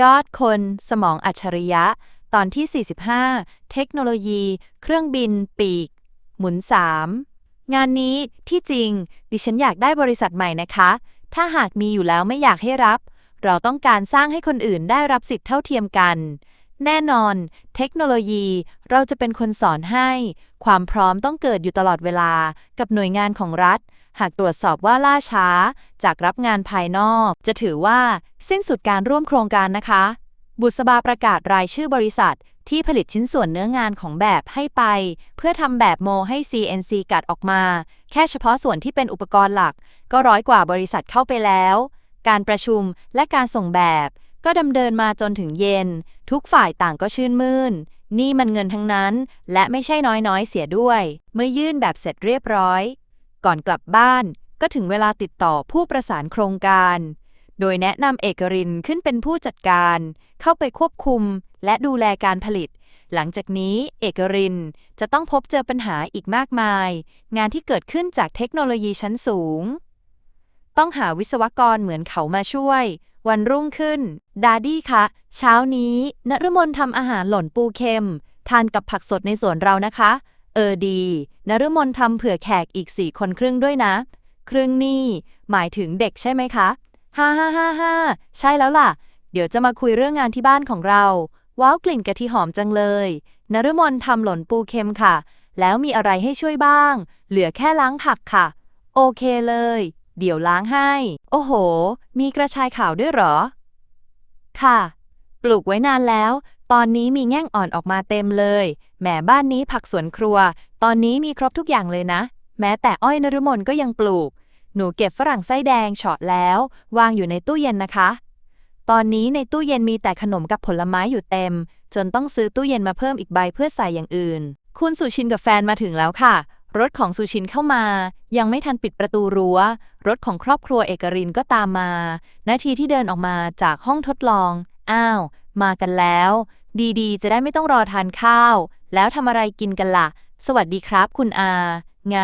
ยอดคนสมองอัจฉริยะ ตอนที่ 45 เทคโนโลยี เครื่องบิน ปีก หมุน 3 งานนี้ที่จริง ดิฉันอยากได้บริษัทใหม่นะคะ ถ้าหากมีอยู่แล้วไม่อยากให้รับ เราต้องการสร้างให้คนอื่นได้รับสิทธิเท่าเทียมกัน แน่นอน เทคโนโลยีเราจะเป็นคนสอนให้ ความพร้อมต้องเกิดอยู่ตลอดเวลากับหน่วยงานของรัฐ หากตรวจสอบว่าล่าช้า จากรับงานภายนอก จะถือว่าสิ้นสุดการร่วมโครงการนะคะ บุษบาประกาศรายชื่อบริษัท ที่ผลิตชิ้นส่วนเนื้องานของแบบให้ไป เพื่อทำแบบโมให้ CNC กัดออกมา แค่เฉพาะส่วนที่เป็นอุปกรณ์หลัก ก็ร้อยกว่าบริษัทเข้าไปแล้ว การประชุมและการส่งแบบ ก็ดำเนินมาจนถึงเย็น ทุกฝ่ายต่างก็ชื่นมื่นนี่มันเงินทั้งนั้น และไม่ใช่น้อยๆ เสียด้วย เมื่อยื่นแบบเสร็จเรียบร้อย ก่อนกลับบ้านก็ถึงเวลาติดต่อผู้ประสานโครงการ โดยแนะนำเอกรินขึ้นเป็นผู้จัดการ เข้าไปควบคุมและดูแลการผลิต หลังจากนี้เอกรินจะต้องพบเจอปัญหาอีกมากมาย งานที่เกิดขึ้นจากเทคโนโลยีชั้นสูง ต้องหาวิศวกรเหมือนเขามาช่วย วันรุ่งขึ้น ดาดี้คะ เช้านี้นฤมลทำอาหารหล่นปูเค็ม ทานกับผักสดในสวนเรานะคะ เออดี นฤมลทำเผื่อแขกอีกสี่คนครึ่งด้วยนะ ครึ่งนี่ หมายถึงเด็กใช่ไหมคะฮ่าฮ่าฮ่าฮ่าใช่แล้วล่ะ เดี๋ยวจะมาคุยเรื่องงานที่บ้านของเรา ว้าวกลิ่นกะทิหอมจังเลย นฤมลทำหล่นปูเค็มค่ะ แล้วมีอะไรให้ช่วยบ้าง เหลือแค่ล้างผักค่ะ โอเคเลย เดี๋ยวล้างให้ โอ้โห มีกระชายขาวด้วยเหรอ ค่ะ ปลูกไว้นานแล้ว ตอนนี้มีแง่งอ่อนออกมาเต็มเลย แหมบ้านนี้ผักสวนครัว ตอนนี้มีครบทุกอย่างเลยนะ แม้แต่อ้อยนฤมลก็ยังปลูก หนูเก็บฝรั่งไส้แดงเฉาะแล้ว วางอยู่ในตู้เย็นนะคะ ตอนนี้ในตู้เย็นมีแต่ขนมกับผลไม้อยู่เต็ม จนต้องซื้อตู้เย็นมาเพิ่มอีกใบเพื่อใส่อย่างอื่น คุณสุชินกับแฟนมาถึงแล้วค่ะ รถของสุชินเข้ามา ยังไม่ทันปิดประตูรัว้ว รถของครอบครัวเอกรินก็ตามมา นาทีที่เดินออกมาจากห้องทดลอง อ้าว มากันแล้ว ดีๆ จะได้ไม่ต้องรอทานข้าว แล้วทำอะไรกินกันละ่ะ สวัสดีครับคุณอา ไง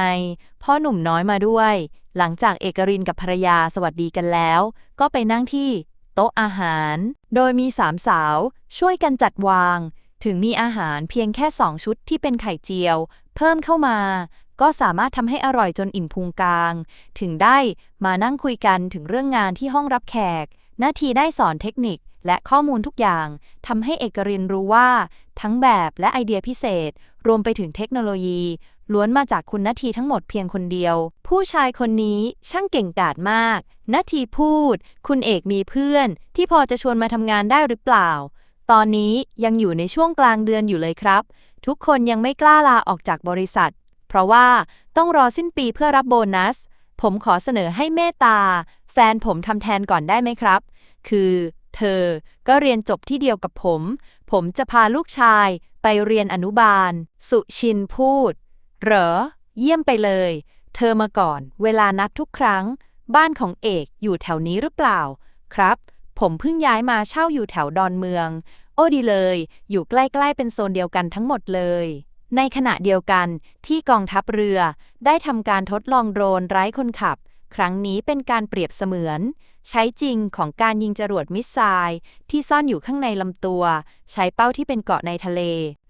พ่อหนุ่มน้อยมาด้วย หลังจากเอกรินกับภรรยาสวัสดีกันแล้ว ก็ไปนั่งที่ โต๊ะอาหาร โดยมีสามสาว ช่วยกันจัดวาง ถึงมีอาหารเพียงแค่สองชุดที่เป็นไข่เจียว เพิ่มเข้ามา ก็สามารถทำให้อร่อยจนอิ่มพุงกลาง ถึงได้มานั่งคุยกันถึงเรื่องงานที่ห้องรับแขก นาทีได้สอนเทคนิค และข้อมูลทุกอย่างทำให้เอกรินรู้ว่า ทั้งแบบและไอเดียพิเศษ รวมไปถึงเทคโนโลยี ล้วนมาจากคุณนาทีทั้งหมดเพียงคนเดียว ผู้ชายคนนี้ช่างเก่งกาจมากนาทีพูด คุณเอกมีเพื่อน ที่พอจะชวนมาทำงานได้หรือเปล่า ตอนนี้ยังอยู่ในช่วงกลางเดือนอยู่เลยครับ ทุกคนยังไม่กล้าลาออกจากบริษัท เพราะว่าต้องรอสิ้นปีเพื่อรับโบนัส ผมขอเสนอให้เมตตา แฟนผมทำแทนก่อนได้ไหมครับ คือ เธอก็เรียนจบที่เดียวกับผม ผมจะพาลูกชายไปเรียนอนุบาล สุชินพูด เหรอ เยี่ยมไปเลย เธอมาก่อน เวลานัดทุกครั้ง บ้านของเอกอยู่แถวนี้หรือเปล่า ครับ ผมเพิ่งย้ายมาเช่าอยู่แถวดอนเมือง โอ้ดีเลย อยู่ใกล้ๆเป็นโซนเดียวกันทั้งหมดเลย ในขณะเดียวกันที่กองทัพเรือได้ทำการทดลองโดรนไร้คนขับ ครั้งนี้เป็นการเปรียบเสมือน ใช้จริงของการยิงจรวดมิสไซล์ที่ซ่อนอยู่ข้างในลำตัว ใช้เป้าที่เป็นเกาะในทะเล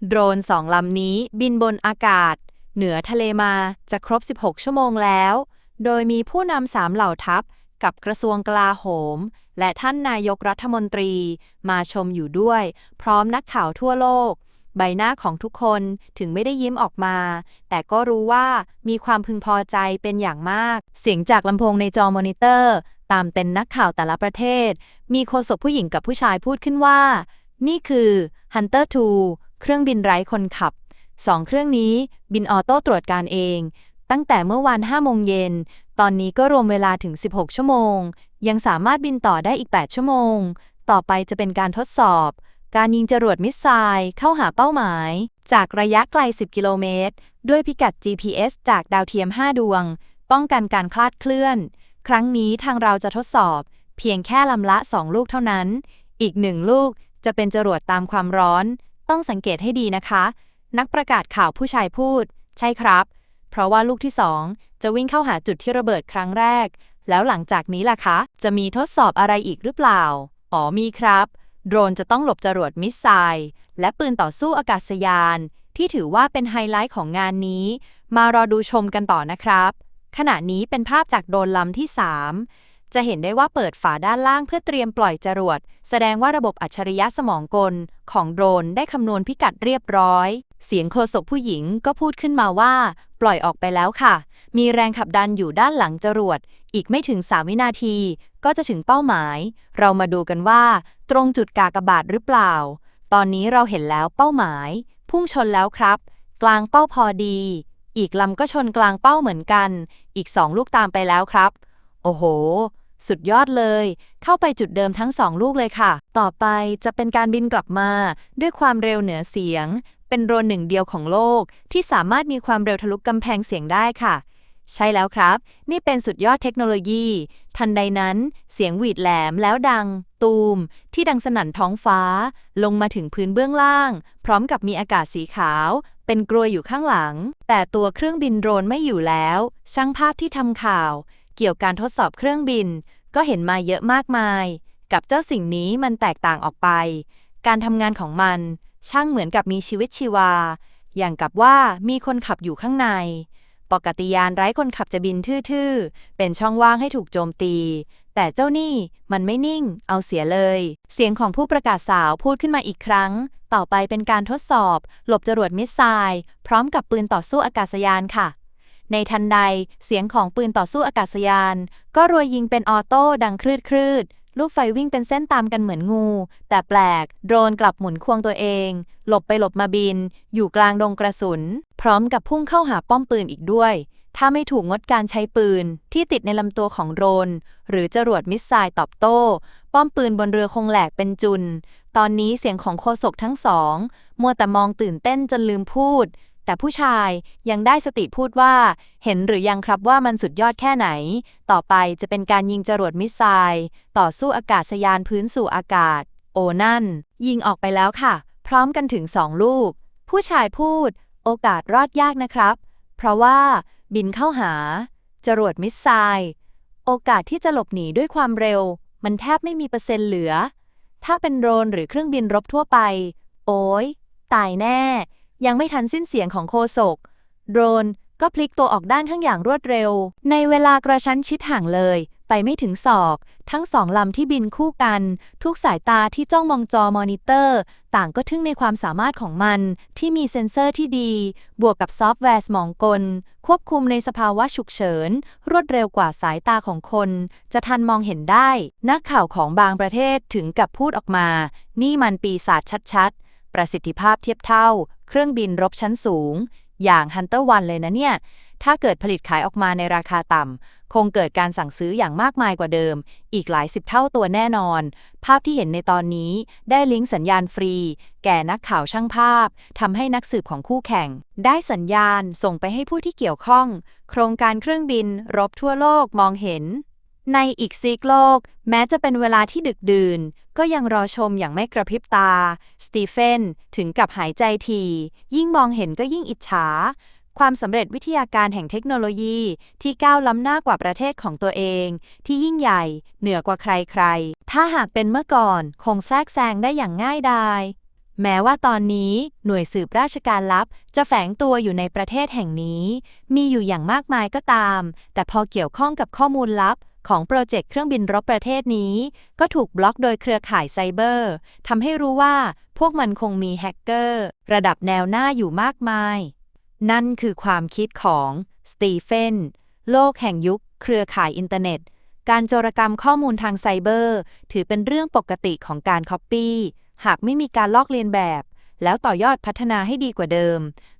โดรนสองลำนี้บินบนอากาศ เหนือทะเลมาจะครบ 16 ชั่วโมงแล้ว โดยมีผู้นำสามเหล่าทัพ กับกระทรวงกลาโหม และท่านนายกรัฐมนตรี มาชมอยู่ด้วย พร้อมนักข่าวทั่วโลก ใบหน้าของทุกคนถึงไม่ได้ยิ้มออกมา แต่ก็รู้ว่ามีความพึงพอใจเป็นอย่างมาก เสียงจากลำโพงในจอมอนิเตอร์ ตามเต็นท์นักข่าวแต่ละประเทศ มีโฆษกผู้หญิงกับผู้ชายพูดขึ้นว่า นี่คือ Hunter 2 เครื่องบินไร้คนขับสองเครื่องนี้บินออโต้ตรวจการเอง ตั้งแต่เมื่อวาน5โมงเย็น ตอนนี้ก็รวมเวลาถึง 16 ชั่วโมง ยังสามารถบินต่อได้อีก 8 ชั่วโมง ต่อไปจะเป็นการทดสอบ การยิงจรวดมิสไซล์เข้าหาเป้าหมาย จากระยะไกล 10 กิโลเมตร ด้วยพิกัด GPS จากดาวเทียม 5 ดวง ป้องกันการคลาดเคลื่อน ครั้งนี้ทางเราจะทดสอบ เพียงแค่ลำละ 2 ลูกเท่านั้น อีกหนึ่งลูกจะเป็นจรวดตามความร้อน ต้องสังเกตให้ดีนะคะ นักประกาศข่าวผู้ชายพูด ใช่ครับ เพราะว่าลูกที่สองจะวิ่งเข้าหาจุดที่ระเบิดครั้งแรก แล้วหลังจากนี้ล่ะคะ จะมีทดสอบอะไรอีกหรือเปล่า อ๋อมีครับ โดรนจะต้องหลบจรวดมิสไซล์และปืนต่อสู้อากาศยาน ที่ถือว่าเป็นไฮไลท์ของงานนี้ มารอดูชมกันต่อนะครับ ขณะนี้เป็นภาพจากโดรนลำที่ 3 จะเห็นได้ว่าเปิดฝาด้านล่างเพื่อเตรียมปล่อยจรวด แสดงว่าระบบอัจฉริยะสมองกล ของโดรนได้คำนวณพิกัดเรียบร้อย เสียงโฆษกผู้หญิงก็พูดขึ้นมาว่า ปล่อยออกไปแล้วค่ะ มีแรงขับดันอยู่ด้านหลังจรวด อีกไม่ถึง 3 วินาที ก็จะถึงเป้าหมาย เรามาดูกันว่า ตรงจุดกากบาทหรือเปล่า ตอนนี้เราเห็นแล้วเป้าหมาย พุ่งชนแล้วครับ กลางเป้าพอดี อีกลำก็ชนกลางเป้าเหมือนกัน อีกสองลูกตามไปแล้วครับ โอ้โห สุดยอดเลย เข้าไปจุดเดิมทั้งสองลูกเลยค่ะ ต่อไปจะเป็นการบินกลับมา ด้วยความเร็วเหนือเสียง เป็นโดรนหนึ่งเดียวของโลก ที่สามารถมีความเร็วทะลุกำแพงเสียงได้ค่ะ ใช่แล้วครับ นี่เป็นสุดยอดเทคโนโลยี ทันใดนั้นเสียงหวีดแหลมแล้วดัง ตูม ที่ดังสนั่นท้องฟ้า ลงมาถึงพื้นเบื้องล่าง พร้อมกับมีอากาศสีขาว เป็นกรวยอยู่ข้างหลัง แต่ตัวเครื่องบินโดรนไม่อยู่แล้ว ช่างภาพที่ทำข่าว เกี่ยวการทดสอบเครื่องบิน ก็เห็นมาเยอะมากมาย กับเจ้าสิ่งนี้มันแตกต่างออกไป การทำงานของมัน ช่างเหมือนกับมีชีวิตชีวา อย่างกับว่ามีคนขับอยู่ข้างใน ปกติยานไร้คนขับจะบินทื่อๆ เป็นช่องว่างให้ถูกโจมตี แต่เจ้านี่มันไม่นิ่ง เอาเสียเลย เสียงของผู้ประกาศสาวพูดขึ้นมาอีกครั้ง ต่อไปเป็นการทดสอบ หลบจรวดมิสไซล์พร้อมกับปืนต่อสู้อากาศยานค่ะ ในทันใดเสียงของปืนต่อสู้อากาศยาน ก็รัวยิงเป็นออโต้ดังคลืดคลืดลูกไฟวิ่งเป็นเส้นตามกันเหมือนงู แต่แปลก โดรนกลับหมุนควงตัวเอง หลบไปหลบมาบิน อยู่กลางดงกระสุน พร้อมกับพุ่งเข้าหาป้อมปืนอีกด้วย ถ้าไม่ถูกงดการใช้ปืน ที่ติดในลำตัวของโดรน หรือจรวดมิสไซล์ตอบโต้ ป้อมปืนบนเรือคงแหลกเป็นจุน ตอนนี้เสียงของโฆษกทั้งสอง มัวแต่มองตื่นเต้นจนลืมพูด แต่ผู้ชายยังได้สติพูดว่า เห็นหรือยังครับว่ามันสุดยอดแค่ไหน ต่อไปจะเป็นการยิงจรวดมิสไซล์ต่อสู้อากาศยานพื้นสู่อากาศ โอนั่น ยิงออกไปแล้วค่ะ พร้อมกันถึงสองลูก ผู้ชายพูด โอกาสรอดยากนะครับ เพราะว่า บินเข้าหา จรวดมิสไซล์โอกาสที่จะหลบหนีด้วยความเร็ว มันแทบไม่มีเปอร์เซ็นต์เหลือ ถ้าเป็นโดรนหรือเครื่องบินรบทั่วไป โอ้ยตายแน่ ยังไม่ทันสิ้นเสียงของโคศก โดรนก็พลิกตัวออกด้านข้งอย่างรวดเร็ว ในเวลากระชั้นชิดห่างเลย ไปไม่ถึงศอก ทั้งสองลำที่บินคู่กัน ทุกสายตาที่จ้องมองจอมอนิเตอร์ ต่างก็ทึ่งในความสามารถของมัน ที่มีเซ็นเซอร์ที่ดี บวกกับซอฟต์แวร์สมองกล ควบคุมในสภาวะฉุกเฉิน รวดเร็วกว่าสายตาของคน จะทันมองเห็นได้ นักข่าวของบางประเทศถึงกับพูดออกมา นี่มันปีศาจชัดๆ ประสิทธิภาพเทียบเท่า เครื่องบินรบชั้นสูง อย่าง Hunter One เลยนะเนี่ย ถ้าเกิดผลิตขายออกมาในราคาต่ำ คงเกิดการสั่งซื้ออย่างมากมายกว่าเดิม อีกหลายสิบเท่าตัวแน่นอน ภาพที่เห็นในตอนนี้ได้ลิงก์สัญญาณฟรี แก่นักข่าวช่างภาพทำให้นักสืบของคู่แข่ง ได้สัญญาณส่งไปให้ผู้ที่เกี่ยวข้อง โครงการเครื่องบินรบทั่วโลกมองเห็น ในอีกซีกโลก แม้จะเป็นเวลาที่ดึกดื่น ก็ยังรอชมอย่างไม่กระพริบตา สตีเฟนถึงกับหายใจที ยิ่งมองเห็นก็ยิ่งอิจฉา ความสำเร็จวิทยาการแห่งเทคโนโลยีที่ก้าวล้ำหน้ากว่าประเทศของตัวเอง ที่ยิ่งใหญ่ เหนือกว่าใครๆ ถ้าหากเป็นเมื่อก่อนคงแทรกแซงได้อย่างง่ายดายแม้ว่าตอนนี้หน่วยสืบราชการลับ จะแฝงตัวอยู่ในประเทศแห่งนี้ มีอยู่อย่างมากมายก็ตาม แต่พอเกี่ยวข้องกับข้อมูลลับ ของโปรเจกต์เครื่องบินรบประเทศนี้ ก็ถูกบล็อกโดยเครือข่ายไซเบอร์ทำให้รู้ว่าพวกมันคงมีแฮกเกอร์ ระดับแนวหน้าอยู่มากมาย นั่นคือความคิดของสตีเฟนโลกแห่งยุค เครือข่ายอินเทอร์เน็ต การโจรกรรมข้อมูลทางไซเบอร์ ถือเป็นเรื่องปกติของการค o ปปี้หากไม่มีการลอกเลียนแบบ แล้วต่อยอดพัฒนาให้ดีกว่าเดิม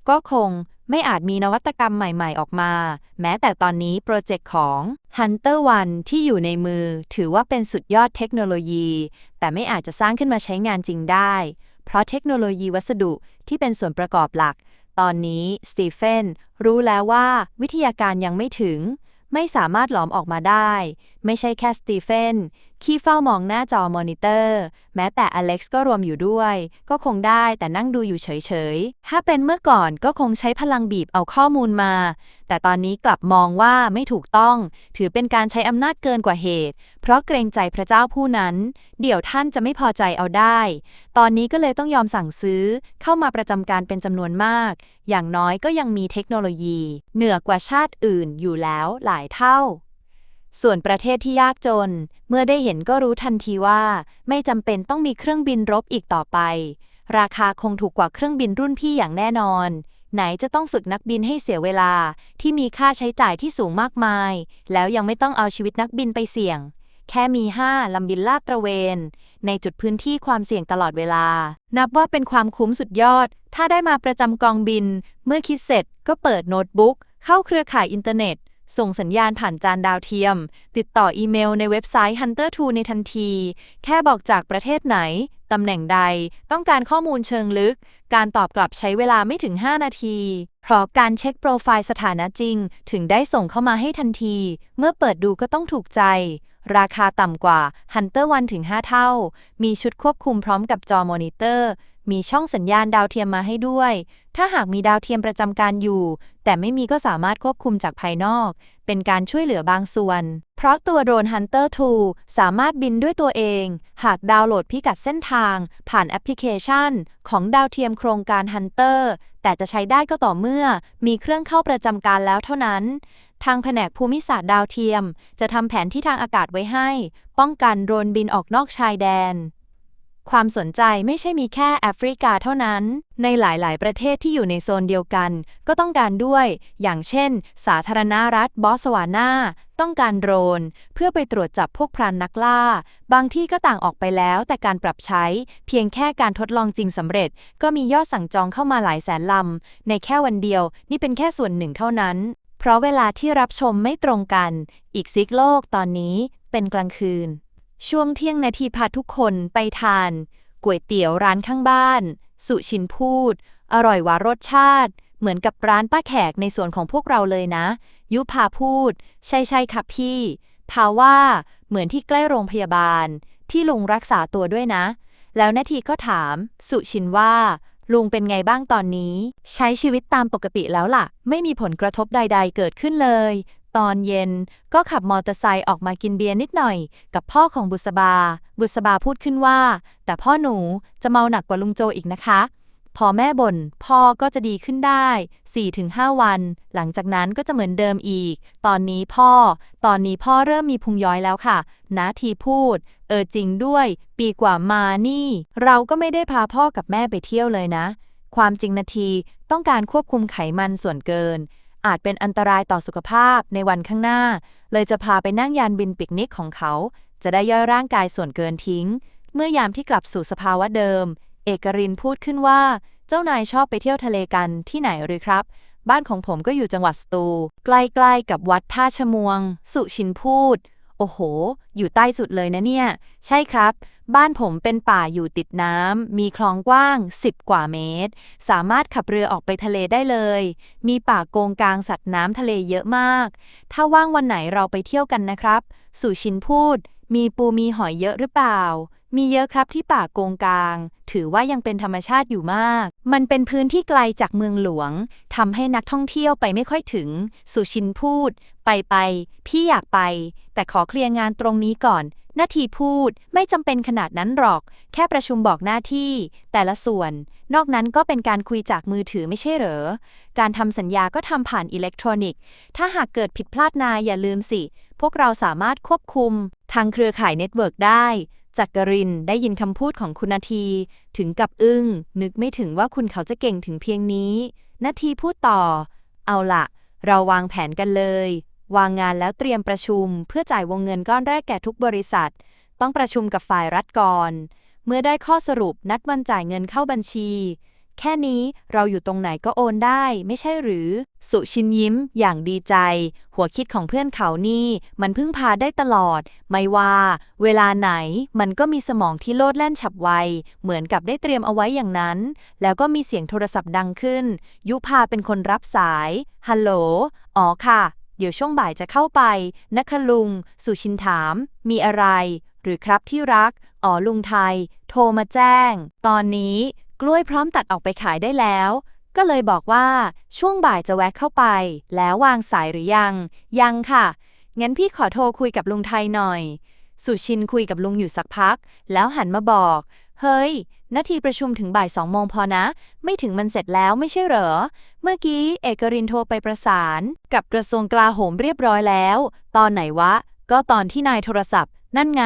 ก็คง ไม่อาจมีนวัตกรรมใหม่ๆออกมา แม้แต่ตอนนี้โปรเจกต์ของ Hunter One ที่อยู่ในมือถือว่าเป็นสุดยอดเทคโนโลยี แต่ไม่อาจจะสร้างขึ้นมาใช้งานจริงได้ เพราะเทคโนโลยีวัสดุที่เป็นส่วนประกอบหลัก ตอนนี้สตีเฟนรู้แล้วว่าวิทยาการยังไม่ถึง ไม่สามารถหลอมออกมาได้ ไม่ใช่แค่สตีเฟน ขี้เฝ้ามองหน้าจอมอนิเตอร์ แม้แต่อเล็กซ์ก็รวมอยู่ด้วย ก็คงได้แต่นั่งดูอยู่เฉยๆ ถ้าเป็นเมื่อก่อนก็คงใช้พลังบีบเอาข้อมูลมา แต่ตอนนี้กลับมองว่าไม่ถูกต้อง ถือเป็นการใช้อำนาจเกินกว่าเหตุ เพราะเกรงใจพระเจ้าผู้นั้น เดี๋ยวท่านจะไม่พอใจเอาได้ ตอนนี้ก็เลยต้องยอมสั่งซื้อเข้ามาประจำการเป็นจำนวนมาก อย่างน้อยก็ยังมีเทคโนโลยี เหนือกว่าชาติอื่นอยู่แล้วหลายเท่า ส่วนประเทศที่ยากจน เมื่อได้เห็นก็รู้ทันทีว่า ไม่จำเป็นต้องมีเครื่องบินรบอีกต่อไป ราคาคงถูกกว่าเครื่องบินรุ่นพี่อย่างแน่นอน ไหนจะต้องฝึกนักบินให้เสียเวลาที่มีค่าใช้จ่ายที่สูงมากมาย แล้วยังไม่ต้องเอาชีวิตนักบินไปเสี่ยง แค่มี 5 ลำบินลาดตระเวน ในจุดพื้นที่ความเสี่ยงตลอดเวลา นับว่าเป็นความคุ้มสุดยอด ถ้าได้มาประจำกองบิน เมื่อคิดเสร็จก็เปิดโน้ตบุ๊กเข้าเครือข่ายอินเทอร์เน็ต ส่งสัญญาณผ่านจานดาวเทียม ติดต่ออีเมลในเว็บไซต์ Hunter 2 ในทันที แค่บอกจากประเทศไหน ตำแหน่งใด ต้องการข้อมูลเชิงลึก การตอบกลับใช้เวลาไม่ถึง 5 นาที เพราะการเช็คโปรไฟล์สถานะจริง ถึงได้ส่งเข้ามาให้ทันที เมื่อเปิดดูก็ต้องถูกใจ ราคาต่ำกว่า Hunter 1ถึง 5 เท่า มีชุดควบคุมพร้อมกับจอมอนิเตอร์ มีช่องสัญญาณดาวเทียมมาให้ด้วย ถ้าหากมีดาวเทียมประจำการอยู่ แต่ไม่มีก็สามารถควบคุมจากภายนอก เป็นการช่วยเหลือบางส่วน เพราะตัวโดรน Hunter 2 สามารถบินด้วยตัวเอง หากดาวน์โหลดพิกัดเส้นทาง ผ่านแอปพลิเคชัน ของดาวเทียมโครงการ Hunter แต่จะใช้ได้ก็ต่อเมื่อ มีเครื่องเข้าประจำการแล้วเท่านั้น ทางแผนกภูมิศาสตร์ดาวเทียม จะทำแผนที่ทางอากาศไว้ให้ ป้องกันโดรนบินออกนอกชายแดน ความสนใจไม่ใช่มีแค่แอฟริกาเท่านั้น ในหลายๆ ประเทศที่อยู่ในโซนเดียวกัน ก็ต้องการด้วย อย่างเช่น สาธารณรัฐบอสวานา ต้องการโดรน เพื่อไปตรวจจับพวกพรานนักล่า บางที่ก็ต่างออกไปแล้ว แต่การปรับใช้ เพียงแค่การทดลองจริงสำเร็จ ก็มียอดสั่งจองเข้ามาหลายแสนลำ ในแค่วันเดียว นี่เป็นแค่ส่วนหนึ่งเท่านั้น เพราะเวลาที่รับชมไม่ตรงกัน อีกซิกโลกตอนนี้เป็นกลางคืน ช่วงเที่ยงนาทีพาทุกคนไปทานก๋วยเตี๋ยวร้านข้างบ้าน สุชินพูด อร่อยหวารสชาติ เหมือนกับร้านป้าแขกในส่วนของพวกเราเลยนะ ยุพาพูด ใช่ใช่ค่ะพี่พาว่าเหมือนที่ใกล้โรงพยาบาล ที่ลุงรักษาตัวด้วยนะ แล้วนาทีก็ถาม สุชินว่า ลุงเป็นไงบ้างตอนนี้ ใช้ชีวิตตามปกติแล้วล่ะ ไม่มีผลกระทบใด ๆ เกิดขึ้นเลย ตอนเย็น ก็ขับมอเตอร์ไซค์ออกมากินเบียร์นิดหน่อย กับพ่อของบุษบา บุษบาพูดขึ้นว่า แต่พ่อหนูจะเมาหนักกว่าลุงโจอีกนะคะ พอแม่บ่นพ่อก็จะดีขึ้นได้ 4-5 วัน หลังจากนั้นก็จะเหมือนเดิมอีก ตอนนี้พ่อ ตอนนี้พ่อเริ่มมีพุงย้อยแล้วค่ะ นาทีพูด เออจริงด้วย ปีกว่ามานี่ เราก็ไม่ได้พาพ่อกับแม่ไปเที่ยวเลยนะ ความจริงนาทีต้องการควบคุมไขมันส่วนเกิน อาจเป็นอันตรายต่อสุขภาพในวันข้างหน้า เลยจะพาไปนั่งยานบินปิกนิกของเขา จะได้ย่อยร่างกายส่วนเกินทิ้ง เมื่อยามที่กลับสู่สภาวะเดิม เอกรินพูดขึ้นว่า เจ้านายชอบไปเที่ยวทะเลกันที่ไหนหรือครับ บ้านของผมก็อยู่จังหวัดสตูใกล้ๆกับวัดท่าชมวง สุชินพูด โอ้โห อยู่ใต้สุดเลยนะเนี่ย ใช่ครับ บ้านผมเป็นป่าอยู่ติดน้ำ มีคลองกว้าง 10 กว่าเมตร สามารถขับเรือออกไปทะเลได้เลย มีป่าโกงกลางสัตว์น้ำทะเลเยอะมาก ถ้าว่างวันไหนเราไปเที่ยวกันนะครับ สุชินพูด มีปูมีหอยเยอะหรือเปล่า มีเยอะครับที่ป่าโกงกลาง ถือว่ายังเป็นธรรมชาติอยู่มาก มันเป็นพื้นที่ไกลจากเมืองหลวงทำให้นักท่องเที่ยวไปไม่ค่อยถึง สุชินพูด ไปไป พี่อยากไป แต่ขอเคลียร์งานตรงนี้ก่อน นาทีพูดไม่จำเป็นขนาดนั้นหรอก แค่ประชุมบอกหน้าที่ แต่ละส่วน นอกนั้นก็เป็นการคุยจากมือถือไม่ใช่เหรอ การทำสัญญาก็ทำผ่านอิเล็กทรอนิกส์ ถ้าหากเกิดผิดพลาดนายอย่าลืมสิ พวกเราสามารถควบคุม ทางเครือข่ายเน็ตเวิร์กได้จักรินได้ยินคำพูดของคุณนาที ถึงกับอึ้ง นึกไม่ถึงว่าคุณเขาจะเก่งถึงเพียงนี้ นาทีพูดต่อ เอาละเราวางแผนกันเลย วางงานแล้วเตรียมประชุม เพื่อจ่ายวงเงินก้อนแรกแก่ทุกบริษัท ต้องประชุมกับฝ่ายรัฐก่อน เมื่อได้ข้อสรุปนัดวันจ่ายเงินเข้าบัญชี แค่นี้เราอยู่ตรงไหนก็โอนได้ ไม่ใช่หรือ สุชินยิ้ม อย่างดีใจ หัวคิดของเพื่อนเขานี่ มันพึ่งพาได้ตลอด ไม่ว่า เวลาไหน มันก็มีสมองที่โลดแล่นฉับไว เหมือนกับได้เตรียมเอาไว้อย่างนั้น แล้วก็มีเสียงโทรศัพท์ดังขึ้น ยุพาเป็นคนรับสายฮัลโหลอ๋อค่ะ เดี๋ยวช่วงบ่ายจะเข้าไปนะคะลุง สุชินถาม มีอะไร หรือครับที่รัก อ๋อลุงไทย โทรมาแจ้ง ตอนนี้กล้วยพร้อมตัดออกไปขายได้แล้ว ก็เลยบอกว่าช่วงบ่ายจะแวะเข้าไป แล้ววางสายหรือยัง ยังค่ะ งั้นพี่ขอโทรคุยกับลุงไทยหน่อย สุชินคุยกับลุงอยู่สักพัก แล้วหันมาบอก เฮ้ย นาทีประชุมถึงบ่ายสองโมงพอนะ ไม่ถึงมันเสร็จแล้วไม่ใช่เหรอ เมื่อกี้เอกรินโทรไปประสาน กับกระทรวงกลาโหมเรียบร้อยแล้ว ตอนไหนวะ ก็ตอนที่นายโทรศัพท์ นั่นไง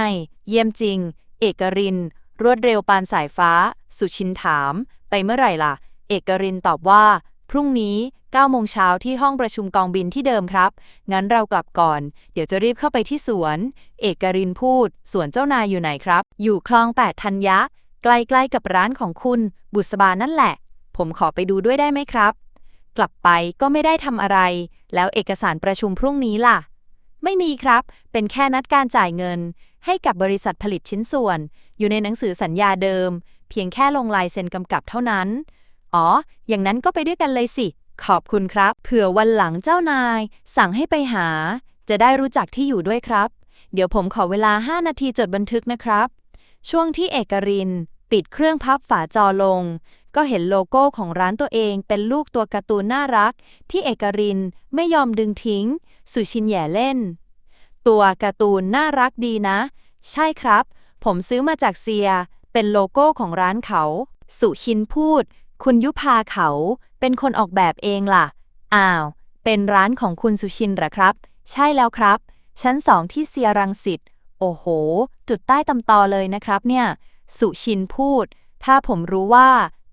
เยี่ยมจริง เอกริน รวดเร็วปานสายฟ้า สุชินถาม ไปเมื่อไหร่ล่ะ เอกรินตอบว่า พรุ่งนี้9โมงเช้าที่ห้องประชุมกองบินที่เดิมครับ งั้นเรากลับก่อน เดี๋ยวจะรีบเข้าไปที่สวน เอกรินพูด สวนเจ้านายอยู่ไหนครับ อยู่คลองแปดธัญญะ ใกล้ๆกับร้านของคุณ บุษบานั่นแหละ ผมขอไปดูด้วยได้ไหมครับ กลับไปก็ไม่ได้ทำอะไร แล้วเอกสารประชุมพรุ่งนี้ล่ะ ไม่มีครับ เป็นแค่นัดการจ่ายเงิน ให้กับบริษัทผลิตชิ้นส่วน อยู่ในหนังสือสัญญาเดิม เพียงแค่ลงลายเซ็นกำกับเท่านั้น อ๋อ อย่างนั้นก็ไปด้วยกันเลยสิ ขอบคุณครับ เผื่อวันหลังเจ้านาย สั่งให้ไปหา จะได้รู้จักที่อยู่ด้วยครับ เดี๋ยวผมขอเวลา 5 นาทีจดบันทึกนะครับ ช่วงที่เอกริน ปิดเครื่องพับฝาจอลง ก็เห็นโลโก้ของร้านตัวเองเป็นลูกตัวการ์ตูนน่ารัก ที่เอกรินไม่ยอมดึงทิ้ง สุชินแย่เล่น ตัวการ์ตูนน่ารักดีนะ ใช่ครับ ผมซื้อมาจากเซีย เป็นโลโก้ของร้านเขา สุชินพูด คุณยุพาเขาเป็นคนออกแบบเองล่ะ อ้าว เป็นร้านของคุณสุชินเหรอครับ ใช่แล้วครับ ชั้นสองที่เซียรังสิต โอ้โห จุดใต้ตำตอเลยนะครับเนี่ย สุชินพูด ถ้าผมรู้ว่า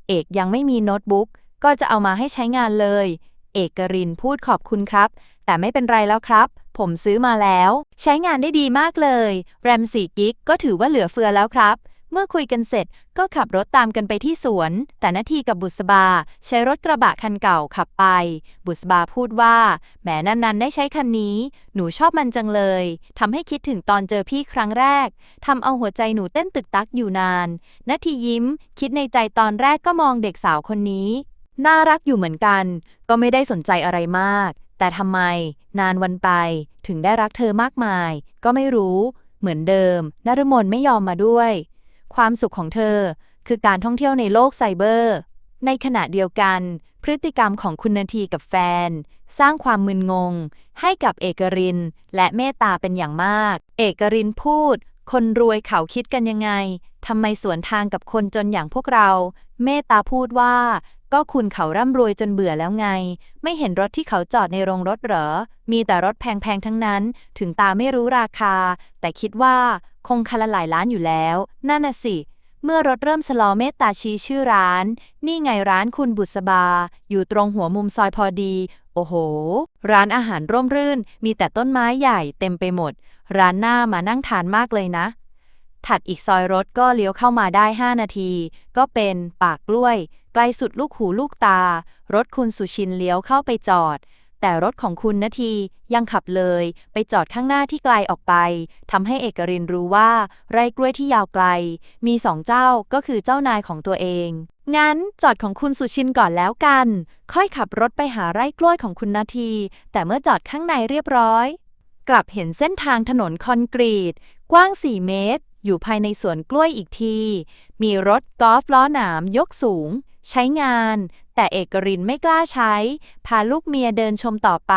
เอกยังไม่มีโน้ตบุ๊ก ก็จะเอามาให้ใช้งานเลย เอกรินพูดขอบคุณครับ แต่ไม่เป็นไรแล้วครับ ผมซื้อมาแล้ว ใช้งานได้ดีมากเลย แรม 4 กิกก็ถือว่าเหลือเฟือแล้วครับ มื่อคุยกันเสร็จก็ขับรถตามกันไปที่สวน แต่นาทีกับบุษบา ใช้รถกระบะคันเก่าขับไป บุษบาพูดว่าแหมนันๆได้ใช้คันนี้ หนูชอบมันจังเลยทำให้คิดถึงตอนเจอพี่ครั้งแรกทำเอาหัวใจหนูเต้นตึกตักอยู่นานนาทียิ้ม คิดในใจตอนแรกก็มองเด็กสาวคนนี้ น่ารักอยู่เหมือนกัน ก็ไม่ได้สนใจอะไรมาก แต่ทำไม นานวันไป ถึงได้รักเธอมากมาย ก็ไม่รู้ เหมือนเดิมนฤมลไม่ยอมมาด้วย ความสุขของเธอ คือการท่องเที่ยวในโลกไซเบอร์ ในขณะเดียวกัน พฤติกรรมของคุณนาทีกับแฟน สร้างความมึนงง ให้กับเอกริน และเมตตาเป็นอย่างมาก เอกรินพูด คนรวยเขาคิดกันยังไงทำไมสวนทางกับคนจนอย่างพวกเรา เมตตาพูดว่า ก็คุณเขาร่ำรวยจนเบื่อแล้วไง ไม่เห็นรถที่เขาจอดในโรงรถเหรอ มีแต่รถแพงๆทั้งนั้น ถึงตาไม่รู้ราคา แต่คิดว่า คงคันละหลายล้านอยู่แล้ว นั่นน่ะสิ เมื่อรถเริ่มชะลอเมตตาชี้ชื่อร้าน นี่ไงร้านคุณบุษบา อยู่ตรงหัวมุมซอยพอดี โอ้โห ร้านอาหารร่มรื่น มีแต่ต้นไม้ใหญ่เต็มไปหมด ร้านหน้ามานั่งทานมากเลยนะ ถัดอีกซอยรถก็เลี้ยวเข้ามาได้ 5 นาที ก็เป็นปากกล้วย ไกลสุดลูกหูลูกตา รถคุณสุชินเลี้ยวเข้าไปจอด แต่รถของคุณนาทียังขับเลย ไปจอดข้างหน้าที่ไกลออกไปทำให้เอกรินรู้ว่า ไร่กล้วยที่ยาวไกล มีสองเจ้าก็คือเจ้านายของตัวเอง งั้นจอดของคุณสุชินก่อนแล้วกัน ค่อยขับรถไปหาไร่กล้วยของคุณนาที แต่เมื่อจอดข้างในเรียบร้อย กลับเห็นเส้นทางถนนคอนกรีต กว้าง 4 เมตร อยู่ภายในสวนกล้วยอีกที มีรถกอล์ฟล้อหนามยกสูง ใช้งาน แต่เอกรินไม่กล้าใช้ พาลูกเมียเดินชมต่อไป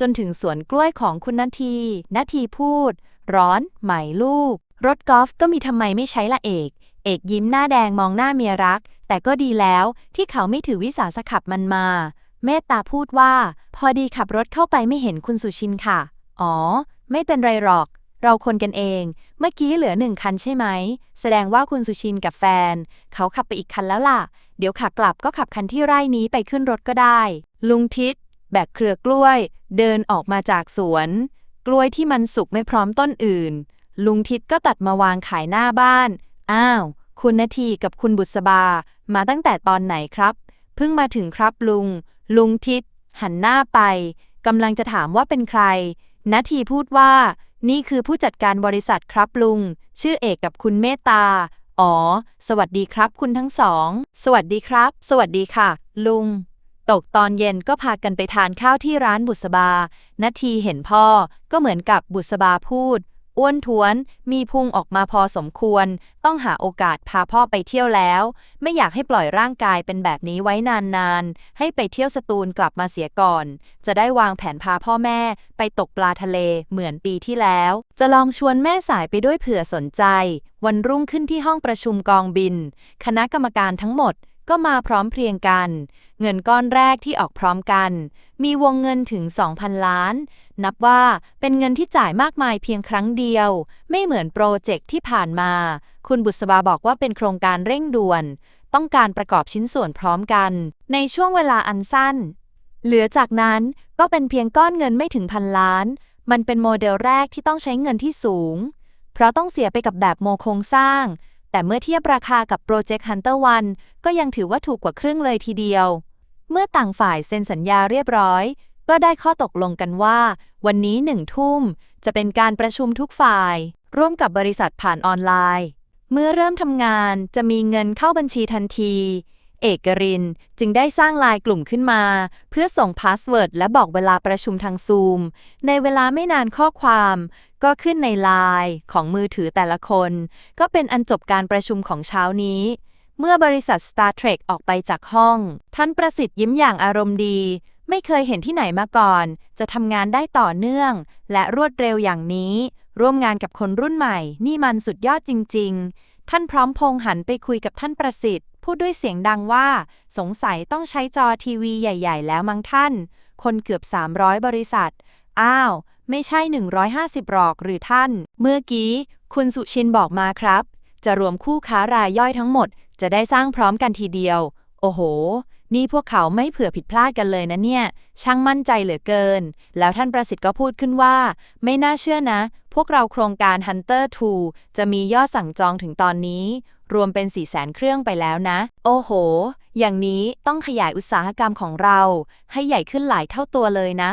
จนถึงสวนกล้วยของคุณนาทีนาทีพูด ร้อนไหมลูก รถกอล์ฟก็มีทำไมไม่ใช้ละเอก เอกยิ้มหน้าแดงมองหน้าเมียรัก แต่ก็ดีแล้วที่เขาไม่ถือวิสาสะขับมันมา เมตตาพูดว่า พอดีขับรถเข้าไปไม่เห็นคุณสุชินค่ะ อ๋อ ไม่เป็นไรหรอก เราคนกันเอง เมื่อกี้เหลือหนึ่งคันใช่ไหม แสดงว่าคุณสุชินกับแฟน เขาขับไปอีกคันแล้วล่ะ เดี๋ยวขากลับก็ขับคันที่ไร่นี้ไปขึ้นรถก็ได้ ลุงทิศแบกเครือกล้วย เดินออกมาจากสวน กล้วยที่มันสุกไม่พร้อมต้นอื่น ลุงทิศก็ตัดมาวางขายหน้าบ้าน อ้าว คุณนาทีกับคุณบุษบา มาตั้งแต่ตอนไหนครับ เพิ่งมาถึงครับลุง ลุงทิศหันหน้าไปกำลังจะถามว่าเป็นใครนาทีพูดว่า นี่คือผู้จัดการบริษัทครับลุง ชื่อเอกกับคุณเมตตา อ๋อ สวัสดีครับคุณทั้งสอง สวัสดีครับ สวัสดีค่ะ ลุง ตกตอนเย็นก็พากันไปทานข้าวที่ร้านบุษบา นาทีเห็นพ่อ ก็เหมือนกับบุษบาพูด อ้วนท้วน มีพุงออกมาพอสมควร ต้องหาโอกาสพาพ่อไปเที่ยวแล้ว ไม่อยากให้ปล่อยร่างกายเป็นแบบนี้ไว้นานๆ ให้ไปเที่ยวสตูลกลับมาเสียก่อน จะได้วางแผนพาพ่อแม่ไปตกปลาทะเลเหมือนปีที่แล้ว จะลองชวนแม่สายไปด้วยเผื่อสนใจ วันรุ่งขึ้นที่ห้องประชุมกองบิน คณะกรรมการทั้งหมด ก็มาพร้อมเพรียงกัน เงินก้อนแรกที่ออกพร้อมกัน มีวงเงินถึง 2,000 ล้าน นับว่าเป็นเงินที่จ่ายมากมายเพียงครั้งเดียว ไม่เหมือนโปรเจกต์ที่ผ่านมา คุณบุษบาบอกว่าเป็นโครงการเร่งด่วน ต้องการประกอบชิ้นส่วนพร้อมกัน ในช่วงเวลาอันสั้น เหลือจากนั้นก็เป็นเพียงก้อนเงินไม่ถึงพันล้าน มันเป็นโมเดลแรกที่ต้องใช้เงินที่สูง เพราะต้องเสียไปกับแบบโมโครงสร้าง แต่เมื่อเทียบราคากับโปรเจกต์ Hunter 1 ก็ยังถือว่าถูกกว่าครึ่งเลยทีเดียว เมื่อต่างฝ่ายเซ็นสัญญาเรียบร้อย ก็ได้ข้อตกลงกันว่า วันนี้หนึ่งทุ่ม จะเป็นการประชุมทุกฝ่าย ร่วมกับบริษัทผ่านออนไลน์ เมื่อเริ่มทำงานจะมีเงินเข้าบัญชีทันที เอกรินจึงได้สร้างไลน์กลุ่มขึ้นมา เพื่อส่งพาสเวิร์ดและบอกเวลาประชุมทางซูม ในเวลาไม่นานข้อความ ก็ขึ้นในไลน์ของมือถือแต่ละคน ก็เป็นอันจบการประชุมของเช้านี้ เมื่อบริษัท Star Trek ออกไปจากห้อง ท่านประสิทธิ์ยิ้มอย่างอารมณ์ดี ไม่เคยเห็นที่ไหนมาก่อน จะทำงานได้ต่อเนื่อง และรวดเร็วอย่างนี้ ร่วมงานกับคนรุ่นใหม่ นี่มันสุดยอดจริง ๆ ท่านพร้อมพงหันไปคุยกับท่านประสิทธิ์ พูดด้วยเสียงดังว่า สงสัยต้องใช้จอทีวีใหญ่ ๆ แล้วมั้งท่าน คนเกือบ 300 บริษัท อ้าว ไม่ใช่ 150 หรอกหรือท่าน เมื่อกี้ คุณสุชินบอกมาครับ จะรวมคู่ค้ารายย่อยทั้งหมด จะได้สร้างพร้อมกันทีเดียว โอ้โห นี่พวกเขาไม่เผื่อผิดพลาดกันเลยนะเนี่ย ช่างมั่นใจเหลือเกิน แล้วท่านประสิทธิ์ก็พูดขึ้นว่า ไม่น่าเชื่อนะ พวกเราโครงการ Hunter 2 จะมียอดสั่งจองถึงตอนนี้ รวมเป็น 4 0 0 0 0 0เครื่องไปแล้วนะ โอ้โห อย่างนี้ต้องขยายอุตสาหกรรมของเรา ให้ใหญ่ขึ้นหลายเท่าตัวเลยนะ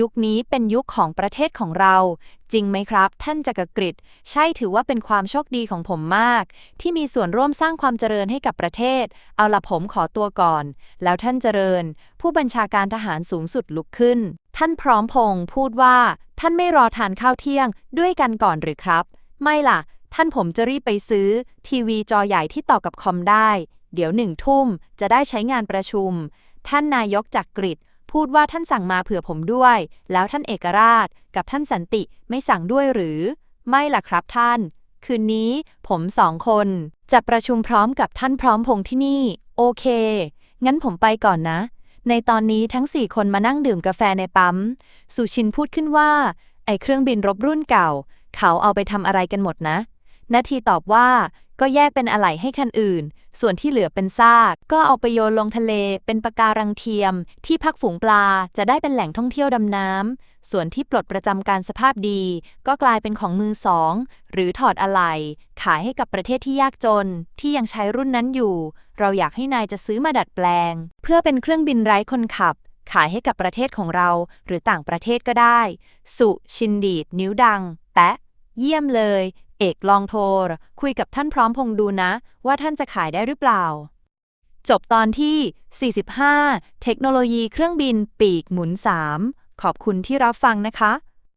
ยุคนี้เป็นยุคของประเทศของเรา จริงไหมครับ ท่านจักรกฤษใช่ถือว่าเป็นความโชคดีของผมมาก ที่มีส่วนร่วมสร้างความเจริญให้กับประเทศ เอาละผมขอตัวก่อน แล้วท่านเจริญ ผู้บัญชาการทหารสูงสุดลุกขึ้น ท่านพร้อมพงพูดว่า ท่านไม่รอทานข้าวเที่ยงด้วยกันก่อนหรือครับ ไม่ล่ะ ท่านผมจะรีบไปซื้อ ทีวีจอใหญ่ที่ต่อกับคอมได้ เดี๋ยวหนึ่งทุ่มจะได้ใช้งานประชุม ท่านนายกจักกริดพูดว่าท่านสั่งมาเผื่อผมด้วย แล้วท่านเอกราช กับท่านสันติไม่สั่งด้วยหรือ ไม่ล่ะครับท่าน คืนนี้ผมสองคน จะประชุมพร้อมกับท่านพร้อมพงษ์ที่นี่ โอเค งั้นผมไปก่อนนะ ในตอนนี้ทั้งสี่คนมานั่งดื่มกาแฟในปั๊ม สุชินพูดขึ้นว่า ไอเครื่องบินรบรุ่นเก่า เขาเอาไปทำอะไรกันหมดนะ นาทีตอบว่าก็แยกเป็นอะไหล่ให้คันอื่น ส่วนที่เหลือเป็นซาก ก็เอาไปโยนลงทะเล เป็นปะการังเทียม ที่พักฝูงปลาจะได้เป็นแหล่งท่องเที่ยวดำน้ำ ส่วนที่ปลดประจำการสภาพดี ก็กลายเป็นของมือสอง หรือถอดอะไหล่ขายให้กับประเทศที่ยากจน ที่ยังใช้รุ่นนั้นอยู่ เราอยากให้นายจะซื้อมาดัดแปลง เพื่อเป็นเครื่องบินไร้คนขับ ขายให้กับประเทศของเรา หรือต่างประเทศก็ได้ สุชินดีดนิ้วดัง แปะ เยี่ยมเลย เอกลองโทร คุยกับท่านพร้อมพงดูนะ ว่าท่านจะขายได้หรือเปล่า จบตอนที่ 45 เทคโนโลยีเครื่องบินปีกหมุน 3 ขอบคุณที่รับฟังนะคะ